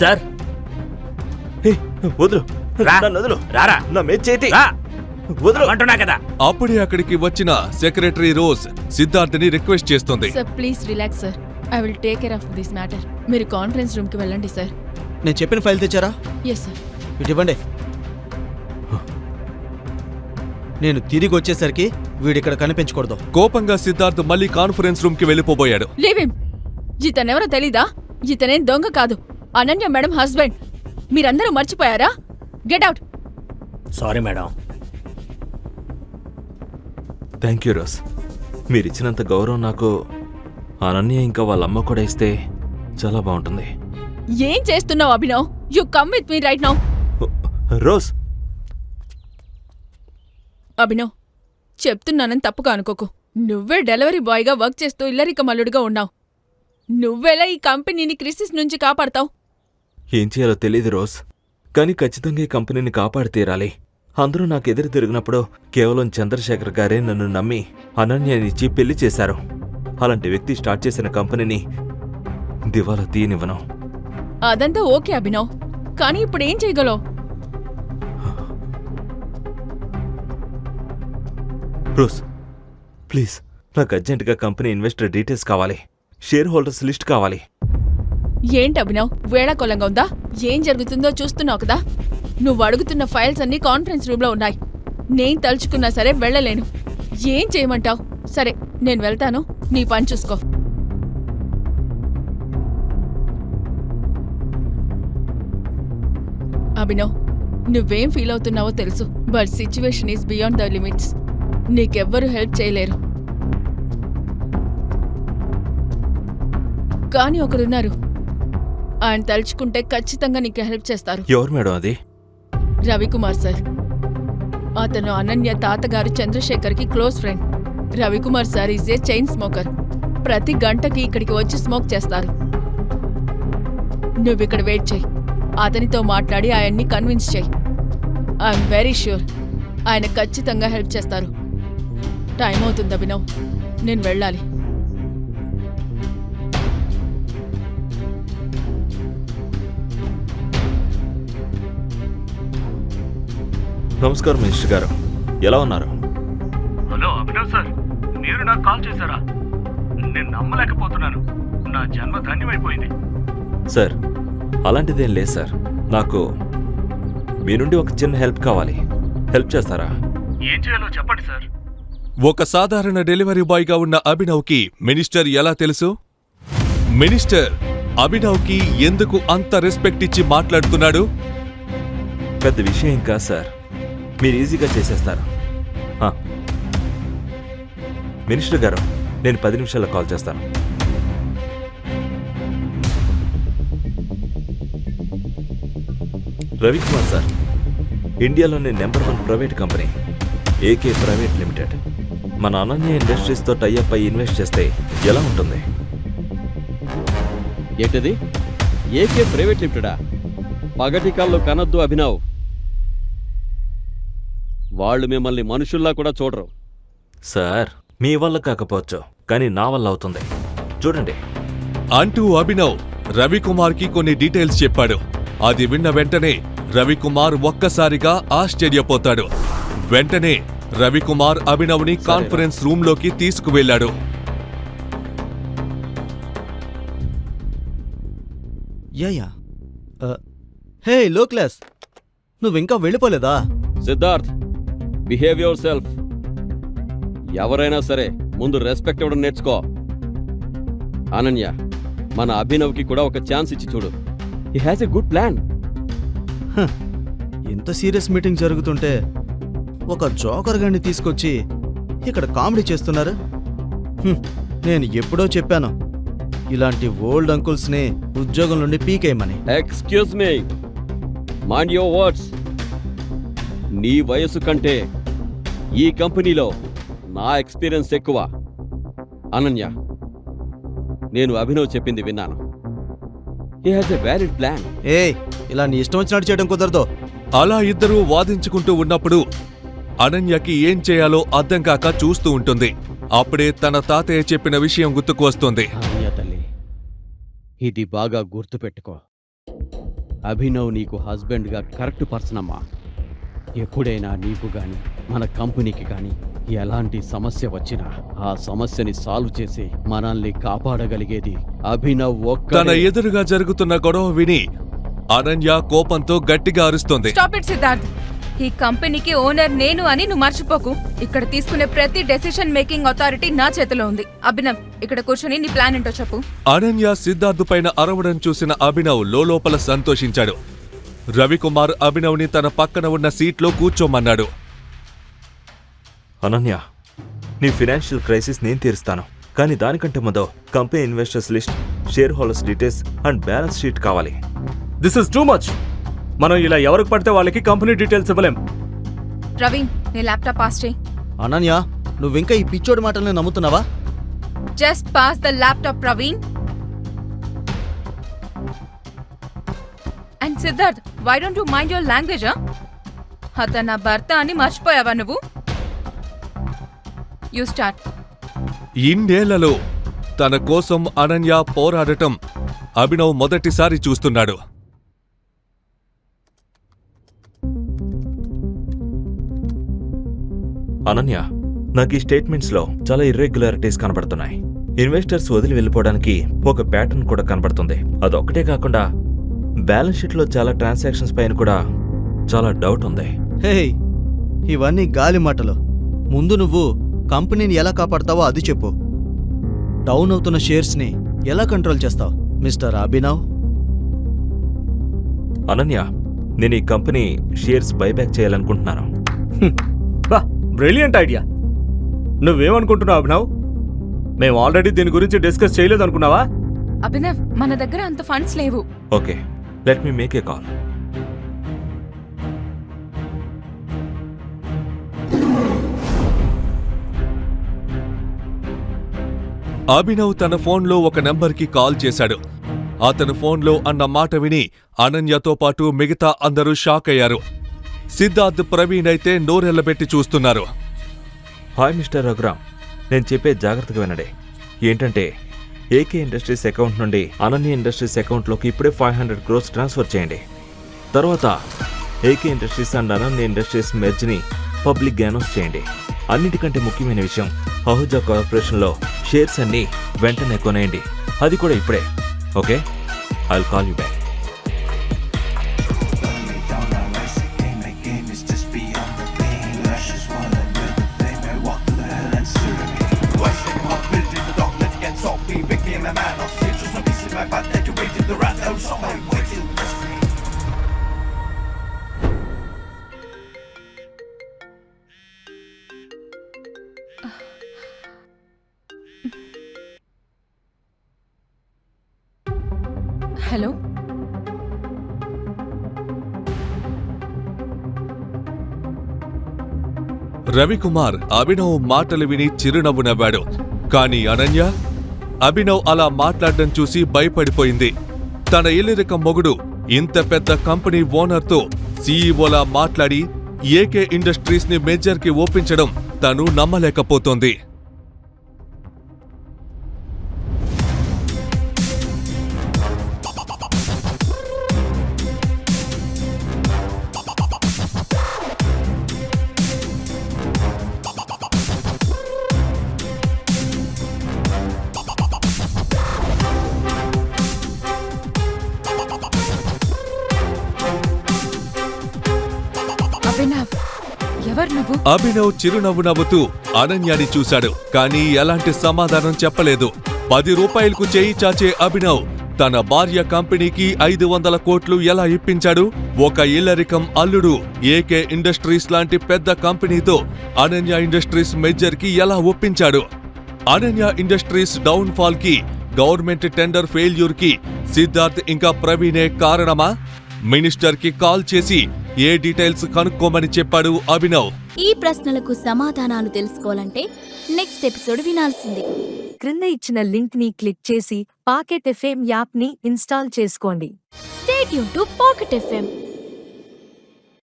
Sir. వదులు. నన్ను వదులు. రారా. నా మీద చేతి. వదులు. అంటున్నా కదా. అప్పుడే అక్కడికి వచ్చిన సెక్రటరీ రోజ్ సిద్ధార్థని రిక్వెస్ట్ చేస్తుంది. Sir please relax sir. I will take care of this matter. మీరు కాన్ఫరెన్స్ రూమ్కి వెళ్ళండి సార్. నేను చెప్పిన ఫైల్ తెచ్చారా? Yes sir. ఇటు ఇవ్వండి. నేను తిరిగి వచ్చేసరికి వీడిక్కడ కనిపించకూడదు. కోపంగా సిద్ధార్థ్ మళ్ళీ కాన్ఫరెన్స్ రూమ్కి వెళ్ళిపోబోయాడు. Leave him. ఇతనెవరో తెలీదా? ఇతనేం దొంగ కాదు. Ananya madam husband. మీరందరూ మర్చిపోయారా? Get out. Sorry madam. Thank you Rose మీరు ఇచ్చినంత గౌరవం నాకు అనన్య ఇంకా వాళ్ళ అమ్మ కూడా ఇస్తే చాలా బాగుంటుంది. ఏం చేస్తున్నావు Abhinav? You come with me right now Rose. Abhinav చెప్తున్నానని తప్పుగా అనుకోకు. నువ్వే డెలివరీ బాయ్గా వర్క్ చేస్తూ ఇల్లరిక మల్లుడిగా ఉన్నావు. నువ్వెలా ఈ కంపెనీని క్రిసిస్ నుంచి కాపాడతావు? ఏం చేయాలో తెలియదు రోజ్. కానీ ఖచ్చితంగా ఈ కంపెనీని కాపాడి తీరాలి అందరూ నాకు ఎదురు తిరిగినప్పుడు కేవలం చంద్రశేఖర్ గారే నన్ను నమ్మి అనన్యనిచ్చి పెళ్ళి చేశారు. అలాంటి వ్యక్తి స్టార్ట్ చేసిన కంపెనీని దివాలా తీయనివ్వను. అదంతా ఓకే అభినవ్. కానీ ఇప్పుడు ఏం చేయగలవు? రోజ్ ప్లీజ్ నాకు అర్జెంటుగా కంపెనీ ఇన్వెస్టర్ డీటెయిల్స్ కావాలి. షేర్ హోల్డర్స్ లిస్ట్ కావాలి. ఏంటి అభినవ్? వేళాకోలంగా ఉందా? ఏం జరుగుతుందో చూస్తున్నావు కదా? నువ్వు అడుగుతున్న ఫైల్స్ అన్నీ కాన్ఫరెన్స్ రూమ్లో ఉన్నాయి. నేను తలుచుకున్నా సరే వెళ్ళలేను. ఏం చేయమంటావు? సరే నేను వెళ్తాను. నీ పని చూసుకో. అభినవ్ నువ్వేం ఫీల్ అవుతున్నావో తెలుసు. But situation is beyond the limits. Neekevvaru help చేయలేరు. కానీ ఒకరున్నారు. ఆయన తలుచుకుంటే ఖచ్చితంగా నీకు హెల్ప్ చేస్తారు. ఎవరు మేడం అది? రవికుమార్ సార్. అతను అనన్య తాతగారు చంద్రశేఖర్కి close friend. Ravikumar sir is a chain smoker. ప్రతి గంటకి ఇక్కడికి వచ్చి స్మోక్ చేస్తారు. నువ్వు ఇక్కడ వెయిట్ చేయి. అతనితో మాట్లాడి ఆయన్ని కన్విన్స్ చేయి. I'm very sure. ఆయన ఖచ్చితంగా హెల్ప్ చేస్తారు. టైం అవుతుంది అభినవ్. నేను వెళ్ళాలి. నమస్కారం మినిస్టర్ గారు. ఎలా ఉన్నారు? Hello Abhinav sir. మీరు నాకు కాల్ చేశారా? నేను నమ్మలేకపోతున్నాను. నా జన్మ ధన్యమైపోయింది. సార్ అలాంటిదేం లేదు సార్. నాకు మీ నుండి ఒక చిన్న హెల్ప్ కావాలి. హెల్ప్ చేస్తారా? ఏం చేయాలో చెప్పండి సార్. ఒక సాధారణ డెలివరీ బాయ్గా ఉన్న అభినవ్కి మినిస్టర్ ఎలా తెలుసు? మినిస్టర్ అభినవ్కి ఎందుకు అంత రెస్పెక్ట్ ఇచ్చి మాట్లాడుతున్నాడు? పెద్ద విషయం కాదు సార్. మీరు ఈజీగా చేసేస్తారు. మినిస్టర్ గారు నేను పది నిమిషాల్లో కాల్ చేస్తాను. రవికుమార్ సార్ ఇండియాలోని number one private company AK private limited. మన అనన్య ఇండస్ట్రీస్తో టైఅప్ అయి ఇన్వెస్ట్ చేస్తే ఎలా ఉంటుంది? ఏంటది? ఏకే ప్రైవేట్ లిమిటెడా? పగటి కాల్లో కనొద్దు అభినవ్. వాళ్ళు మిమ్మల్ని మనుషుల్లా కూడా చూడరు. సార్ మీ వల్ల కాకపోవచ్చు కానీ నా వల్ల అవుతుంది. చూడండి. అంటూ అభినవ్ రవికుమార్కి కొన్ని డీటెయిల్స్ చెప్పాడు. అది విన్న వెంటనే రవికుమార్ ఒక్కసారిగా ఆశ్చర్యపోతాడు. వెంటనే రవికుమార్ అభినవ్ని కాన్ఫరెన్స్ రూమ్లోకి తీసుకువెళ్ళాడు. యా హే లో క్లాస్ నువ్వు ఇంకా వెళ్ళిపోలేదా? సిద్ధార్థ్ బిహేవ్ యువర్ సెల్ఫ్ ఎవరైనా సరే ముందు రెస్పెక్ట్ ఇవ్వడం నేర్చుకో. అనన్య మన అభినవ్కి కూడా ఒక ఛాన్స్ ఇచ్చి చూడు. He has a good plan ఇంత సీరియస్ మీటింగ్ జరుగుతుంటే ఒక జోకర్ గాడిని తీసుకొచ్చి ఇక్కడ కామెడీ చేస్తున్నారు? నేను ఎప్పుడో చెప్పాను. ఇలాంటి ఓల్డ్ అంకుల్స్ని ఉద్యోగం నుండి పీకేయమని. Excuse me mind your words నీ వయసు కంటే ఈ కంపెనీలో నా ఎక్స్పీరియన్స్ ఎక్కువ. అనన్య నేను అభినవ్ చెప్పింది విన్నాను. He has a valid plan ఏ ఇలా నీ ఇష్టం వచ్చినట్టు చేయడం కుదరదు. అలా ఇద్దరూ వాదించుకుంటూ ఉన్నప్పుడు అనన్యకి ఏం చేయాలో అర్థం కాక చూస్తూ ఉంటుంది. అప్పుడే తన తాతయ్య చెప్పిన విషయం గుర్తుకు వస్తుంది. అనన్య తల్లి ఇది బాగా గుర్తుపెట్టుకో. అభినవ్ నీకు హస్బెండ్గా కరెక్ట్ పర్సన్ అమ్మా. ఎప్పుడైనా నీకు కానీ మన కంపెనీకి కానీ ఎలాంటి సమస్య వచ్చినా ఆ సమస్యని సాల్వ్ చేసి మనల్ని కాపాడగలిగేది అభినవ్ తన ఒక్క ఎదురుగా జరుగుతున్న గొడవ విని అనన్య కోపంతో గట్టిగా అరుస్తోంది. Stop it Siddharth. ఈ కంపెనీకి ఓనర్ నేను అని నువ్వు మర్చిపోకు. ఇక్కడ తీసుకునే ప్రతి డెసిషన్ మేకింగ్ అథారిటీ నా చేతిలో ఉంది. అభినవ్ ఇక్కడ కూర్చొని నీ ప్లాన్ ఏంటో చెప్పు. అనన్య సిద్ధార్థ్ పైన అరవడం చూసిన అభినవ్ లోపల సంతోషించాడు. రవికుమార్ అభినవ్ని తన పక్కన ఉన్న సీట్లో కూర్చోమన్నాడు. అనన్య నీ ఫినాన్షియల్ క్రైసిస్ నేను తీరుస్తాను. కానీ దానికంటే ముందు company investors list share holders details and balance sheet కావాలి. దిస్ ఇస్ టూ మచ్ మనం ఇలా ఎవరికి పడితే వాళ్ళకి కంపెనీ డీటెయిల్స్ ఇవ్వలేం. ప్రవీణ్ నీ ల్యాప్టాప్ పాస్ చేయి. అనన్య నువ్వింకా ఈ పిచ్చోడి మాటల్ని నమ్ముతున్నావా? Just pass the laptop Praveen and Siddharth why don't you mind your language అతను నా భర్త అని మర్చిపోయావా నువ్వు? యూ స్టార్ట్ ఇన్నేళ్ళలో తన కోసం అనన్య పోరాడటం అభినవ్ మొదటిసారి చూస్తున్నాడు. అనన్య నాకు ఈ స్టేట్మెంట్స్లో చాలా ఇర్రెగ్యులారిటీస్ కనబడుతున్నాయి. ఇన్వెస్టర్స్ వదిలి వెళ్ళిపోవడానికి ఒక ప్యాటర్న్ కూడా కనబడుతుంది. అదొక్కటే కాకుండా బ్యాలెన్స్ షీట్లో చాలా ట్రాన్సాక్షన్స్ పైన కూడా చాలా డౌట్ ఉంది. హే ఇవన్నీ గాలి మాటలు. ముందు నువ్వు కంపెనీని ఎలా కాపాడతావో అది చెప్పు. డౌన్ అవుతున్న షేర్స్ని ఎలా కంట్రోల్ చేస్తావు మిస్టర్ అభినవ్? అనన్య నేను ఈ కంపెనీ షేర్స్ బైబ్యాక్ చేయాలనుకుంటున్నాను. బా బ్రిలియంట్ ఐడియా నువ్వేమనుకుంటున్నావు అభినవ్? మేము ఆల్రెడీ దీని గురించి డిస్కస్ చేయలేదు అనుకున్నావా అభినవ్ మన దగ్గర అంత ఫండ్స్ లేవు. Okay let me make a call Abhinav తన ఫోన్లో ఒక నెంబర్కి కాల్ చేశాడు. అతను ఫోన్లో అన్న మాట విని అనన్యతో పాటు మిగతా అందరూ షాక్ అయ్యారు. సిద్ధార్థ్ ప్రవీణ్ అయితే నోరెళ్ళబెట్టి చూస్తున్నారు. హాయ్ మిస్టర్ రఘురామ్ నేను చెప్పే జాగ్రత్తగా వినండి. ఏంటంటే ఏకే ఇండస్ట్రీస్ అకౌంట్ నుండి అనన్య ఇండస్ట్రీస్ అకౌంట్లోకి ఇప్పుడే ఫైవ్ హండ్రెడ్ క్రోర్స్ ట్రాన్స్ఫర్ చేయండి. తర్వాత AK industries and Ananya industries మెర్జ్ని public announce చేయండి. అన్నిటికంటే ముఖ్యమైన విషయం అహుజా కార్పొరేషన్లో షేర్స్ అన్ని వెంటనే కొనేయండి. అది కూడా ఇప్పుడే. Okay? I call you back hello Ravikumar Abhinav మాటలు విని చిరునవ్వు నవ్వాడు. కాని అనన్య అభినవ్ అలా మాట్లాడడం చూసి భయపడిపోయింది. తన ఇల్లిరిక మొగుడు ఇంత పెద్ద కంపెనీ ఓనర్తో సీఈఓలా మాట్లాడి ఏకే ఇండస్ట్రీస్ని మేజర్కి ఒప్పించడం తను నమ్మలేకపోతోంది. ఎవరు అభినవ్ చిరునవ్వు నవ్వుతూ అనన్యాని చూశాడు కానీ ఎలాంటి సమాధానం చెప్పలేదు. పది రూపాయలకు చేయి చాచే అభినవ్ తన భార్య కంపెనీకి ఐదు వందల కోట్లు ఎలా ఇప్పించాడు? ఒక ఇల్లరికం అల్లుడు ఏకే ఇండస్ట్రీస్ లాంటి పెద్ద కంపెనీతో అనన్య ఇండస్ట్రీస్ మెజర్కి ఎలా ఒప్పించాడు? అనన్య ఇండస్ట్రీస్ డౌన్ ఫాల్కి గవర్నమెంట్ టెండర్ ఫెయిల్యూర్కి సిద్ధార్థ్ ఇంకా ప్రవీణే కారణమా? మినిస్టర్కి కాల్ చేసి ఏ డీటెయిల్స్ కనుక్కోమని చెప్పాడు అభినవ్. ఈ ప్రశ్నలకు సమాధానాలు తెలుసుకోవాలంటే నెక్స్ట్ ఎపిసోడ్ వినాల్సిందే. క్రింద ఇచ్చిన లింక్ని క్లిక్ చేసి పాకెట్ ఎఫ్ఎం యాప్ని ఇన్స్టాల్ చేసుకోండి. స్టేట్ యూన్ టు పాకెట్ ఎఫ్ఎం.